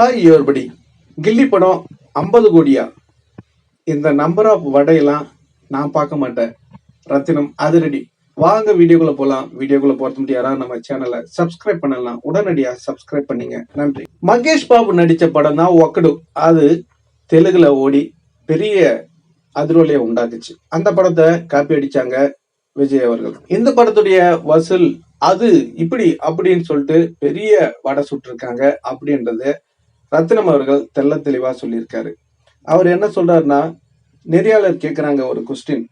Hi யோர்படி கில்லி படம் ஐம்பது கோடியா? இந்த நம்பர் ஆஃப் வடையெல்லாம் நான் பார்க்க மாட்டேன். ரத்தினம் அதிரடி வாங்க வீடியோக்குள்ள போகலாம் வீடியோக்குள்ள போறது முடியும் யாராவது நம்ம சேனலை சப்ஸ்கிரைப் பண்ணலாம் உடனடியாக சப்ஸ்கிரைப் பண்ணீங்க. நன்றி. மகேஷ் பாபு நடித்த படம் தான் ஒக்கடு. அது தெலுங்குல ஓடி பெரிய அதிரொலியை உண்டாக்குச்சு. அந்த படத்தை காப்பி அடிச்சாங்க விஜய் அவர்கள். இந்த படத்துடைய வசூல் அது இப்படி அப்படின்னு சொல்லிட்டு பெரிய வடை சுட்டிருக்காங்க அப்படின்றது ரத்தினம் அவர்கள் தெல்ல தெளிவா சொல்லியிருக்காரு. அவர் என்ன சொல்றாருன்னா நெறியாளர் கேட்குறாங்க ஒரு கொஸ்டின்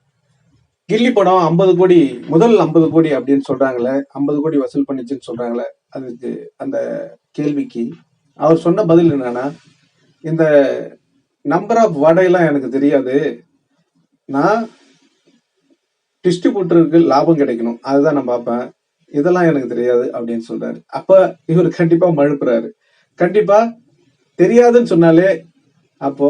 கில்லி படம் ஐம்பது கோடி முதல் ஐம்பது கோடி அப்படின்னு சொல்றாங்களே ஐம்பது கோடி வசூல் பண்ணிச்சுன்னு சொல்றாங்களே அதுக்கு அந்த கேள்விக்கு அவர் சொன்ன பதில் என்னன்னா இந்த நம்பர் ஆஃப் வடையெல்லாம் எனக்கு தெரியாது. நான் டிஸ்ட்ரிபியூட்டருக்கு லாபம் கிடைக்கணும். அதுதான் நான் பார்ப்பேன். இதெல்லாம் எனக்கு தெரியாது அப்படின்னு சொல்றாரு. அப்ப இவர் கண்டிப்பா மழுப்புறாரு. கண்டிப்பா தெரியாதுன்னு சொன்னாலே அப்போ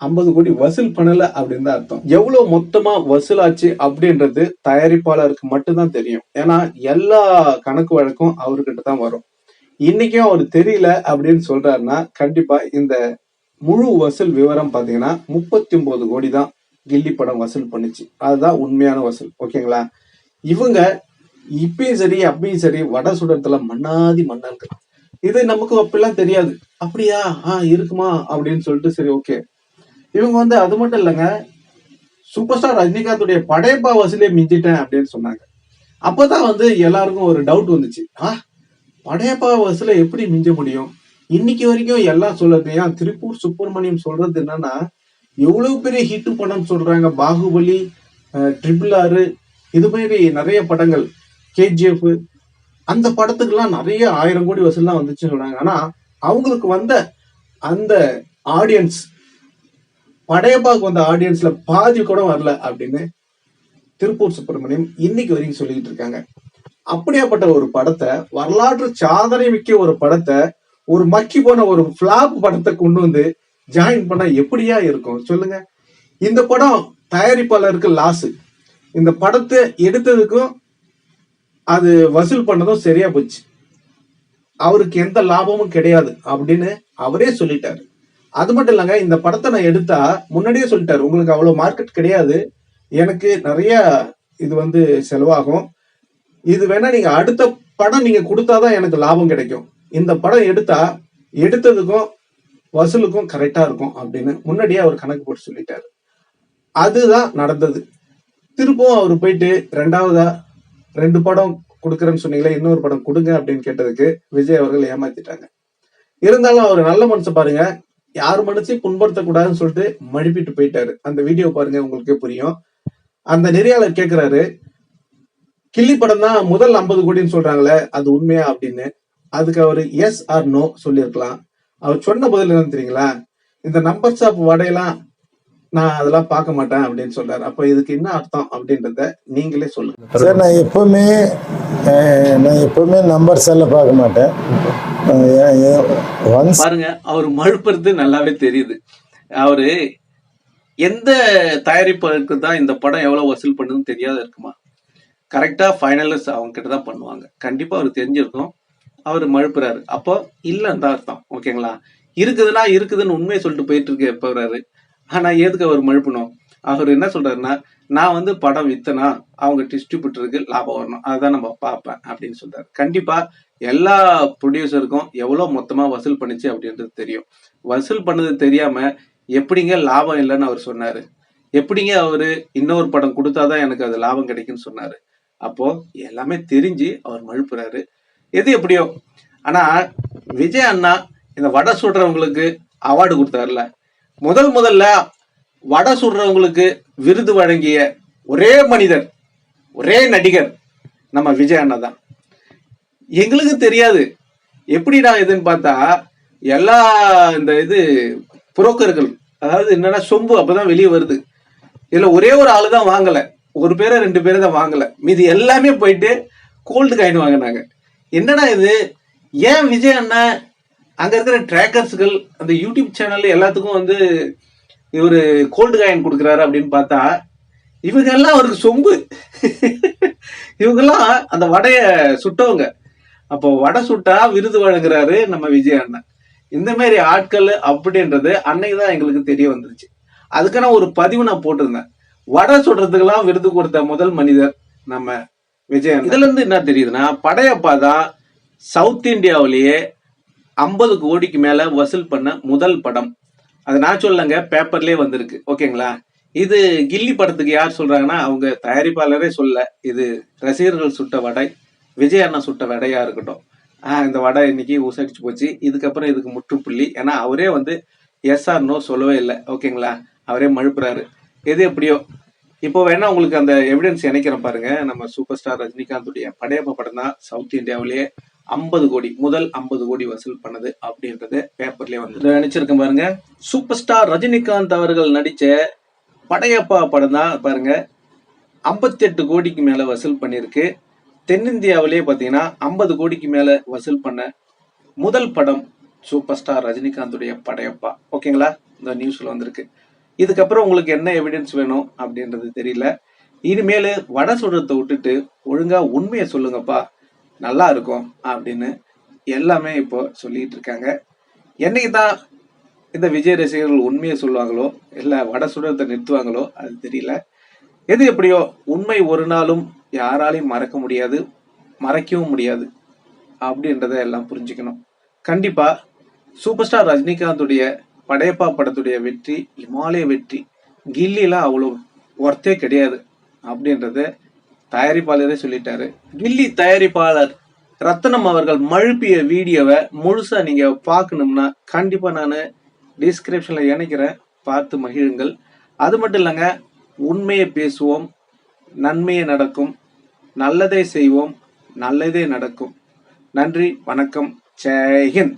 ஐம்பது கோடி வசூல் பண்ணல அப்படின்னு தான் அர்த்தம். எவ்வளவு மொத்தமா வசூலாச்சு அப்படின்றது தயாரிப்பாளருக்கு மட்டும்தான் தெரியும். ஏன்னா எல்லா கணக்கு வழக்கும் அவர்கிட்ட தான் வரும். இன்னைக்கும் அவர் தெரியல அப்படின்னு சொல்றாருன்னா கண்டிப்பா இந்த முழு வசூல் விவரம் பாத்தீங்கன்னா முப்பத்தி ஒன்பது கோடி தான் கில்லி படம் வசூல் பண்ணுச்சு. அதுதான் உண்மையான வசூல். ஓகேங்களா? இவங்க இப்பயும் சரி அப்பயும் சரி வட சுடத்துல மண்ணாதி மண்ணாங்க இது நமக்கு அப்பெல்லாம் தெரியாது. அப்படியா? ஆ இருக்குமா? அப்படின்னு சொல்லிட்டு சரி ஓகே இவங்க வந்து அது மட்டும் இல்லைங்க. சூப்பர் ஸ்டார் ரஜினிகாந்துடைய படையப்பா வசூலே மிஞ்சிட்டேன் அப்படின்னு சொன்னாங்க. அப்பதான் வந்து எல்லாருக்கும் ஒரு டவுட் வந்துச்சு. ஆ படையப்பா வசூல எப்படி மிஞ்ச முடியும்? இன்னைக்கு வரைக்கும் எல்லாம் சொல்றது ஏன் திருப்பூர் சுப்பிரமணியம் சொல்றது என்னன்னா எவ்வளவு பெரிய ஹிட் படம்னு சொல்றாங்க. பாகுபலி ட்ரிபிள் ஆறு இது மாதிரி நிறைய படங்கள் கேஜிஎஃப் அந்த படத்துக்கெல்லாம் நிறைய ஆயிரம் கோடி வசூல்லாம் வந்துச்சுன்னு சொல்றாங்க. ஆனா அவங்களுக்கு வந்த அந்த ஆடியன்ஸ் படையப்பாக்கு வந்த ஆடியன்ஸ்ல பாதி கூட வரல அப்படின்னு திருப்பூர் சுப்பிரமணியம் இன்னைக்கு வரைக்கும் சொல்லிட்டு இருக்காங்க. அப்படியாப்பட்ட ஒரு படத்தை வரலாற்று சாதனை மிக்க ஒரு படத்தை ஒரு மக்கி போன ஒரு பிளாப் படத்தை கொண்டு வந்து ஜாயின் பண்ணா எப்படியா இருக்கும்? சொல்லுங்க. இந்த படம் தயாரிப்பாளருக்கு லாஸ் இந்த படத்தை எடுத்ததுக்கும் அது வசூல் பண்ணதும் சரியா போச்சு. அவருக்கு எந்த லாபமும் கிடையாது அப்படின்னு அவரே சொல்லிட்டாரு. அது மட்டும் இல்லைங்க இந்த படத்தை நான் எடுத்தா முன்னாடியே சொல்லிட்டாரு உங்களுக்கு அவ்வளவு மார்க்கெட் கிடையாது எனக்கு நிறைய இது வந்து செலவாகும். இது வேணா நீங்க அடுத்த படம் நீங்க கொடுத்தாதான் எனக்கு லாபம் கிடைக்கும். இந்த படம் எடுத்தா எடுத்ததுக்கும் வசூலுக்கும் கரெக்டா இருக்கும் அப்படின்னு முன்னாடியே அவர் கணக்கு போட்டு சொல்லிட்டாரு. அதுதான் நடந்தது. திருப்பவும் அவர் போயிட்டு ரெண்டாவதா ரெண்டு படம் கொடுக்குறேன்னு சொன்னீங்களே இன்னொரு படம் கொடுங்க அப்படின்னு கேட்டதுக்கு விஜய் அவர்கள் ஏமாத்திட்டாங்க. இருந்தாலும் அவர் நல்ல மனசு பாருங்க யார் மனசையும் புண்படுத்தக்கூடாதுன்னு சொல்லிட்டு மழுப்பிட்டு போயிட்டாரு. அந்த வீடியோ பாருங்க உங்களுக்கே புரியும். அந்த நெறியாளர் கேட்கிறாரு கிள்ளி படம் தான் முதல் ஐம்பது கோடின்னு சொல்றாங்களே அது உண்மையா அப்படின்னு. அதுக்கு அவர் எஸ் ஆர் நோ சொல்லியிருக்கலாம். அவர் சொன்ன பதில் என்னன்னு தெரியுங்களா? இந்த நம்பர்ஸ் ஆஃப் வடையெல்லாம் நான் அதெல்லாம் பார்க்க மாட்டேன் அப்படின்னு சொல்றாரு. அப்ப இதுக்கு என்ன அர்த்தம் அப்படின்றத நீங்களே சொல்லுங்க. சார் நான் எப்பவுமே நான் எப்பவுமே நம்பர்ஸ் எல்லாம் பார்க்க மாட்டேன். பாருங்க அவர் மழுப்புறது நல்லாவே தெரியுது. அவரு எந்த தயாரிப்பாளருக்கு தான் இந்த படம் எவ்வளவு வசூல் பண்ணுதுன்னு தெரியாத இருக்குமா? கரெக்டா ஃபைனலிஸ்ட் அவங்க கிட்ட தான் பண்ணுவாங்க. கண்டிப்பா அவர் தெரிஞ்சிருக்கும் அவர் மழுப்புறாரு. அப்போ இல்லைன்னு தான் அர்த்தம். ஓகேங்களா? இருக்குதுன்னா இருக்குதுன்னு உண்மையை சொல்லிட்டு போயிட்டு இருக்க போறாரு. ஆனா எதுக்கு அவர் மழுப்பணும்? அவர் என்ன சொல்றாருன்னா நான் வந்து படம் வித்தனா அவங்க டிஸ்ட்ரிபியூட்டருக்கு லாபம் வரணும். அதுதான் நம்ம பார்ப்பேன் அப்படின்னு சொல்றாரு. கண்டிப்பா எல்லா ப்ரொடியூசருக்கும் எவ்வளோ மொத்தமா வசூல் பண்ணுச்சு அப்படின்றது தெரியும். வசூல் பண்ணது தெரியாம எப்படிங்க லாபம் இல்லைன்னு அவர் சொன்னாரு. எப்படிங்க அவரு இன்னொரு படம் கொடுத்தாதான் எனக்கு அது லாபம் கிடைக்கும்னு சொன்னாரு. அப்போ எல்லாமே தெரிஞ்சு அவர் மழுப்புறாரு. எது எப்படியோ. ஆனா விஜய் அண்ணா இந்த வடை சுடுறவங்களுக்கு அவார்டு கொடுத்தாருல. முதல் முதல்ல வடை சுடுறவங்களுக்கு விருது வழங்கிய ஒரே மனிதர் ஒரே நடிகர் நம்ம விஜய் அண்ணா தான். எங்களுக்கு தெரியாது. எப்படிடா இதுன்னு பார்த்தா எல்லா இந்த இது புரோக்கர்கள் அதாவது என்னன்னா சொம்பு அப்பதான் வெளியே வருது. இதுல ஒரே ஒரு ஆளு தான் வாங்கல. ஒரு பேரை ரெண்டு பேரை தான் வாங்கல. மீதி எல்லாமே போயிட்டு கோல்டு காயின் வாங்கினாங்க. என்னடா இது? ஏன் விஜய் அண்ணன் அங்கே இருக்கிற ட்ராக்கர்ஸ்கள் அந்த யூடியூப் சேனல் எல்லாத்துக்கும் வந்து இவர் கோல்டு காயின் கொடுக்குறாரு அப்படின்னு பார்த்தா இவங்கெல்லாம் அவருக்கு சொம்பு. இவங்கெல்லாம் அந்த வடையை சுட்டவங்க. அப்போ வடை சுட்டா விருது வழங்குறாரு நம்ம விஜய் அண்ணன். இந்த மாதிரி ஆட்கள் அப்படின்றது அன்னைக்கு தான் எங்களுக்கு தெரிய வந்துருச்சு. அதுக்கான ஒரு பதிவு நான் போட்டிருந்தேன். வடை சுடுறதுக்கெல்லாம் விருது கொடுத்த முதல் மனிதர் நம்ம விஜய் இதுல இருந்து என்ன தெரியுதுன்னா படையப்பா தான் சவுத் இந்தியாவிலேயே ஐம்பது கோடிக்கு மேல வசூல் பண்ண முதல் படம். அது நான் சொல்லங்க பேப்பர்லயே வந்திருக்கு. ஓகேங்களா? இது கில்லி படத்துக்கு யார் சொல்றாங்கன்னா அவங்க தயாரிப்பாளரே சொல்ல இது ரசிகர்கள் சுட்ட வடை விஜய் அண்ணா சுட்ட வடையா இருக்கட்டும். இந்த வடை இன்னைக்கு உசடிச்சு போச்சு. இதுக்கப்புறம் இதுக்கு முற்றுப்புள்ளி. ஏன்னா அவரே வந்து எஸ்ஆர் நோ சொல்லவே இல்லை. ஓகேங்களா? அவரே மழுப்புறாரு. எது எப்படியோ. இப்போ வேணா உங்களுக்கு அந்த எவிடன்ஸ் இணைக்கிறேன் பாருங்க. நம்ம சூப்பர் ஸ்டார் ரஜினிகாந்துடைய படையப்ப படம் தான் சவுத் இந்தியாவிலேயே ஐம்பது கோடி முதல் ஐம்பது கோடி வசூல் பண்ணது அப்படின்றது பேப்பர்லயே வந்து நினைச்சிருக்கேன் பாருங்க. சூப்பர் ஸ்டார் ரஜினிகாந்த் அவர்கள் நடிச்ச படையப்பா படம் தான் பாருங்க. ஐம்பத்தி எட்டு கோடிக்கு மேல வசூல் பண்ணியிருக்கு. தென்னிந்தியாவிலேயே பார்த்தீங்கன்னா ஐம்பது கோடிக்கு மேல வசூல் பண்ண முதல் படம் சூப்பர் ஸ்டார் ரஜினிகாந்துடைய படையப்பா. ஓகேங்களா? இந்த நியூஸ்ல வந்திருக்கு. இதுக்கப்புறம் உங்களுக்கு என்ன எவிடன்ஸ் வேணும் அப்படின்றது தெரியல. இனிமேல் வடை சுடுறதை விட்டுட்டு ஒழுங்கா உண்மையை சொல்லுங்கப்பா. நல்லா இருக்கும் அப்படின்னு எல்லாமே இப்போ சொல்லிட்டு இருக்காங்க என்னைக்கு தான் இந்த விஜய் ரசிகர்கள் உண்மையை சொல்லுவாங்களோ இல்லை வட சுடத்தை நிறுத்துவாங்களோ அது தெரியல. எது எப்படியோ உண்மை ஒரு நாளும் யாராலையும் மறக்க முடியாது மறைக்கவும் முடியாது அப்படின்றத எல்லாம் புரிஞ்சுக்கணும். கண்டிப்பா சூப்பர் ஸ்டார் ரஜினிகாந்துடைய படையப்பா படத்துடைய வெற்றி இமாலய வெற்றி கில்லிலாம் அவ்வளோ ஒர்த்தே கிடையாது அப்படின்றத தயாரிப்பாளரே சொல்லிட்டாரு. வில்லி தயாரிப்பாளர் ரத்னம் அவர்கள் மழுப்பிய வீடியோவை முழுசா நீங்க பார்க்கணும்னா கண்டிப்பா நான் டிஸ்கிரிப்ஷன்ல இணைக்கிறேன். பார்த்து மகிழுங்கள். அது மட்டும் இல்லைங்க உண்மையை பேசுவோம் நன்மையை நடக்கும் நல்லதே செய்வோம் நல்லதே நடக்கும். நன்றி வணக்கம் ஜெய்ஹிந்த்